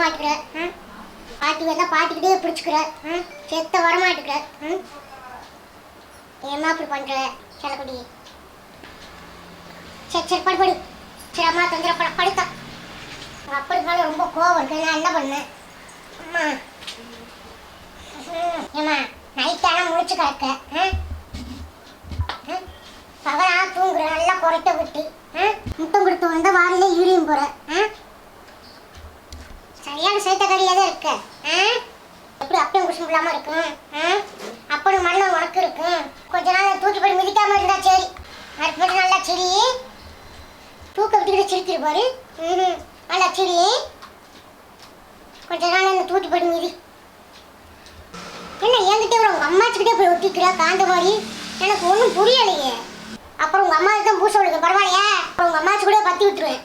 பாட்டி வந்தா பாட்டிக்கிட்டே பிடிச்சிக்கிற. ம். செத்த வரமாட்டுக்கிற. ம். ஏம்மா அப்படி பண்ற? செல்லக்குடி சரி சரி படு படு. சரி அம்மா தந்திர பட படுத்தா அப்படி மேல ரொம்ப கோவம் இருக்கு. நான் என்ன பண்ணேன் அம்மா. ம், ஏம்மா நைட்டானா முடிச்சு கிடக்க. ம்? ம்? பகலா தூங்குற நல்லா குறைக்க விட்டு ம்? முத்தம் கொடுத்து வந்தா வாரிலே யூரியம் போற. ஏன் சரியான சேட்டக்காரியா தான் இருக்க. ஆ? எப்படி அப்பயும் குஷம் இல்லாம இருக்கும்? ஆ? மரணம் உனக்கு இருக்கும். கொஞ்ச நாள் தூக்கி போய் மிதிக்காம இருந்தா சரி. மறுபடியும் நல்லா சிரி. தூக்க விட்டுக்கிட்டு சிரிக்கிற பாரு. நல்லா சிரி. கொஞ்ச நாள் என்ன தூக்கி போய் மிதி. என்ன என்கிட்ட கூட உங்க அம்மாச்சிக்கிட்டே போய் ஒட்டிக்கிறா காந்த மாதிரி? எனக்கு ஒன்றும் புரியலையே. அப்புறம் உங்க அம்மாவுக்கு தான் பூச விடுங்க பரவாயில்லையா? அப்புறம் உங்க அம்மாச்சி கூட பத்தி விட்டுருவேன்.